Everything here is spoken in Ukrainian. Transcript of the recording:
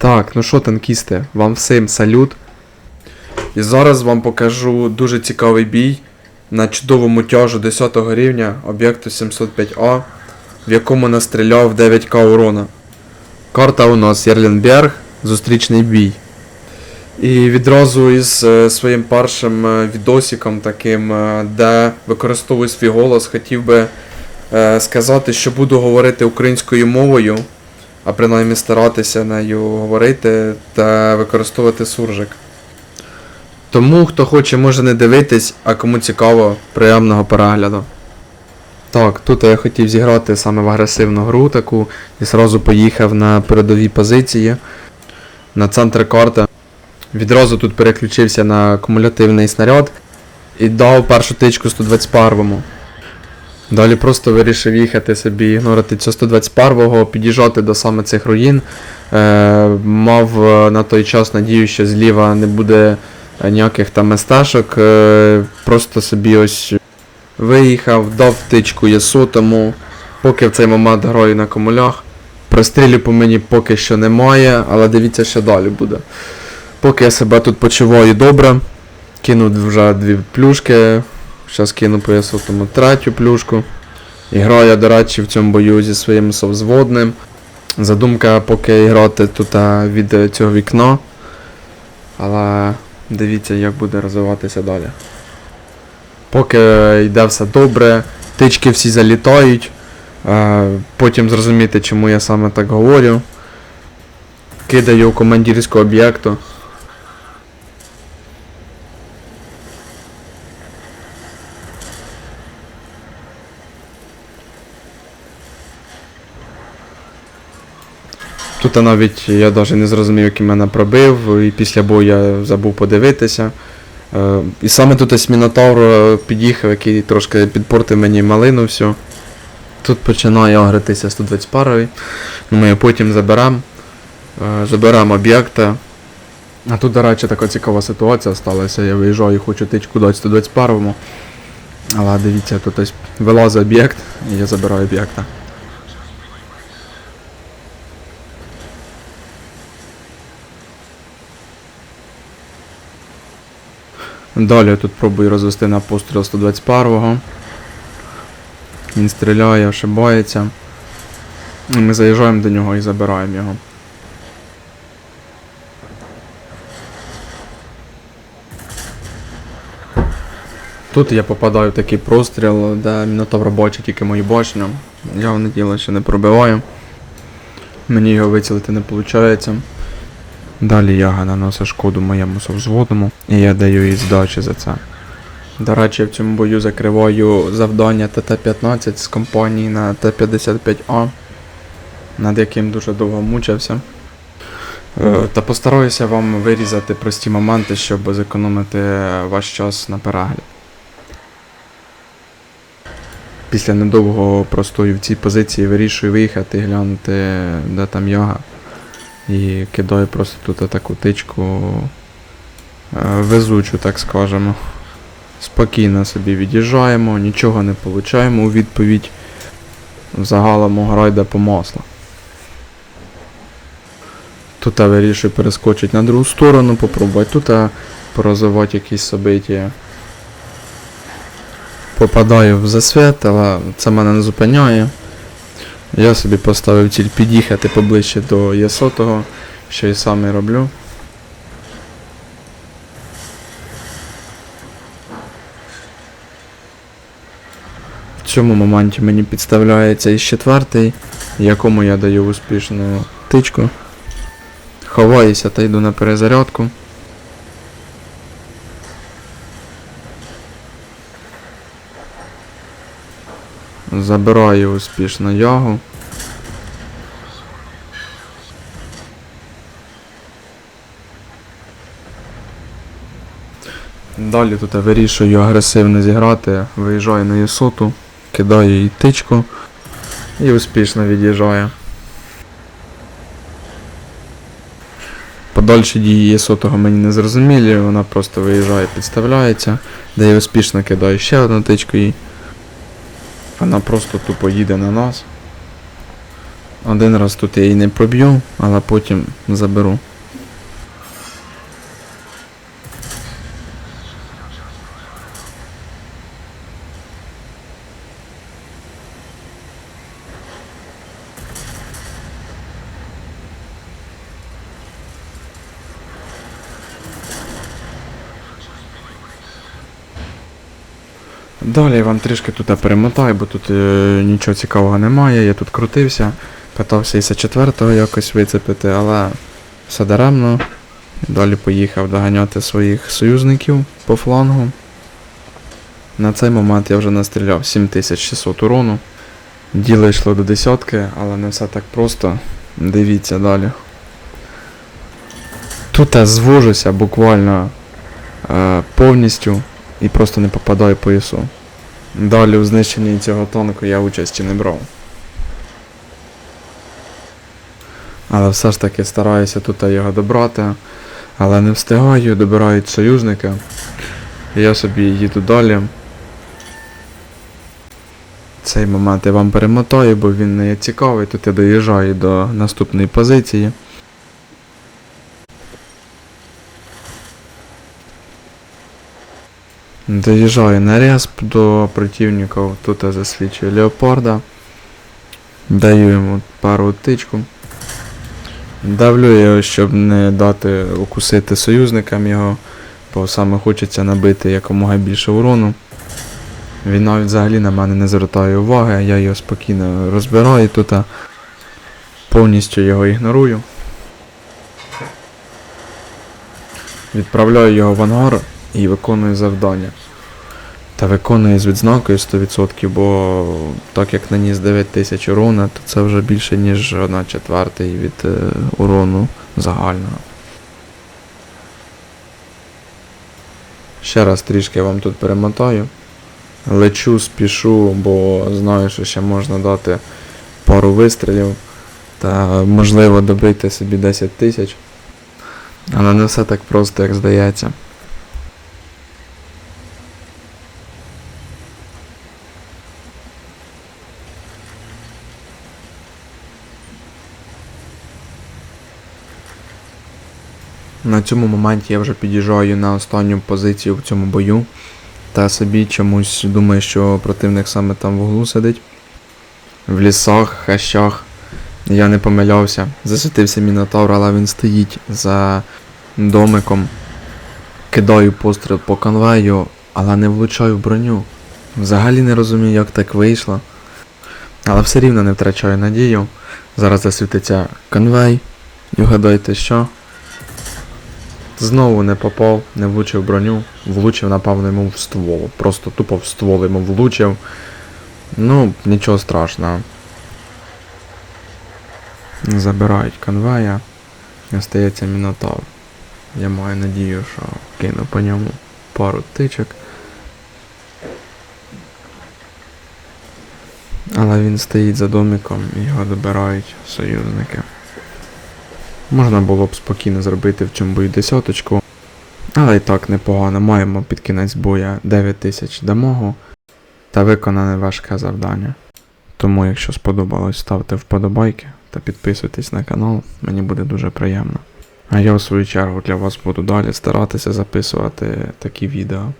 Так, ну що, танкісти, вам всім салют. І зараз вам покажу дуже цікавий бій на чудовому тяжу 10 рівня об'єкту 705А, в якому настріляв 9к урона. Карта у нас Єрленберг, зустрічний бій. І відразу із е, своїм першим е, відосиком таким, е, де використовую свій голос, хотів би сказати, що буду говорити українською мовою, а принаймні старатися нею говорити та використовувати суржик. Тому, хто хоче, може не дивитись, а кому цікаво, приємного перегляду. Так, тут я хотів зіграти саме в агресивну гру таку і зразу поїхав на передові позиції на центр карти. Відразу тут переключився на кумулятивний снаряд і дав першу тичку 121-му. Далі просто вирішив їхати собі, ігнорити цього 121-го, під'їжджати до саме цих руїн. Е, мав е, на той час надію, що зліва не буде ніяких там месташок. Е, просто собі ось виїхав, дав тичку Ясотому, поки в цей момент граю на комулях. Прострілів по мені поки що немає, але дивіться, що далі буде. Поки я себе тут почуваю добре, кинув вже дві плюшки. Зараз кину по Ясотому третю плюшку. І граю, до речі, в цьому бою зі своїм совзводним. Задумка поки грати тут від е, цього вікна. Але дивіться, як буде розвиватися далі. Поки йде все добре, тички всі залітають. Е, потім зрозуміти, чому я саме так говорю. Кидаю командирського об'єкту. Тут навіть я навіть не зрозумів, який мене пробив, і після бою я забув подивитися. Е, і саме тут ось Мінотавр е, під'їхав, який трошки підпортив мені малину всю. Тут починає агритися 121 ну, ми його потім заберемо. Е, заберемо об'єкта. А тут, до речі, така цікава ситуація сталася. Я виїжджаю і хочу тичку дати 121-му. Але дивіться, тут ось вилазить об'єкт, і я забираю об'єкта. Далі тут пробую розвести на постріл 121-го. Він стріляє, ошибається. Ми заїжджаємо до нього і забираємо його. Тут я попадаю в такий простріл, де Мінотавр бачить тільки мою башню. Я в діло ще не пробиваю. Мені його вицілити не виходить. Далі яга наносить шкоду моєму совзводному, і я даю їй здачі за це. До речі, в цьому бою закриваю завдання ТТ-15 з компанії на Т-55А, над яким дуже довго мучився. Е, Та постараюся вам вирізати прості моменти, щоб зекономити ваш час на перегляд. Після недовгого простою в цій позиції вирішую виїхати і глянути, де там яга. І кидаю просто тут таку тичку е, везучу, так скажемо. Спокійно собі від'їжджаємо, нічого не получаємо у відповідь. Загалом гра йде по маслу. Тут я вирішую перескочити на другу сторону, попробувати тут я порозвивати якісь собиття. Попадаю в засвіт, але це мене не зупиняє. Я собі поставив ціль під'їхати поближче до Ясотого, що і сам і роблю. В цьому моменті мені підставляється із четвертий, якому я даю успішну тичку. Ховаюся та йду на перезарядку. Забираю успішно ягу. Далі тут я вирішую агресивно зіграти, виїжджаю на Єсоту, кидаю їй тичку і успішно від'їжджаю. Подальші дії Єсотого мені не зрозумілі, вона просто виїжджає, підставляється, де я успішно кидаю ще одну тичку їй. Вона просто тупо їде на нас. Один раз тут я її не проб'ю, але потім заберу. Далі я вам трішки тут перемотаю, бо тут е, нічого цікавого немає. Я тут крутився, питався із 4-го якось вицепити, але все даремно. Далі поїхав доганяти своїх союзників по флангу. На цей момент я вже настріляв 7600 урону. Діло йшло до десятки, але не все так просто. Дивіться далі. Тут я звожуся буквально е, повністю і просто не попадаю по ІСу. Далі у знищенні цього танку я участі не брав. Але все ж таки стараюся тут його добрати. Але не встигаю, добирають союзники. Я собі їду далі. Цей момент я вам перемотаю, бо він не є цікавий. Тут я доїжджаю до наступної позиції. Доїжджаю на респ до противників, тут я засвічую леопарда. Даю йому пару тичку. Давлю його, щоб не дати укусити союзникам його, бо саме хочеться набити якомога більше урону. Він навіть взагалі на мене не звертає уваги, я його спокійно розбираю тут, повністю його ігнорую. Відправляю його в ангар і виконую завдання. Та виконую з відзнакою 100%, бо так як наніс 9000 урона, то це вже більше, ніж 1 четвертий від е, урону загального. Ще раз трішки вам тут перемотаю. Лечу, спішу, бо знаю, що ще можна дати пару вистрілів та можливо добити собі 10 тисяч. Але не все так просто, як здається. На цьому моменті я вже під'їжджаю на останню позицію в цьому бою. Та собі чомусь думаю, що противник саме там в углу сидить. В лісах, хащах. Я не помилявся. Засвітився мінотавр, але він стоїть за домиком. Кидаю постріл по конвею, але не влучаю броню. Взагалі не розумію, як так вийшло. Але все рівно не втрачаю надію. Зараз засвітиться конвей. І вгадайте що? Знову не попав, не влучив броню, влучив, напевно, йому в ствол. Просто тупо в ствол йому влучив. Ну, нічого страшного. Забирають конвея. Остається мінотавр. Я маю надію, що кину по ньому пару тичок. Але він стоїть за домиком і його добирають союзники. Можна було б спокійно зробити в цьому бою десяточку. Але і так непогано. Маємо під кінець боя 9000 дамогу та виконане важке завдання. Тому, якщо сподобалось, ставте вподобайки та підписуйтесь на канал, мені буде дуже приємно. А я у свою чергу для вас буду далі старатися записувати такі відео.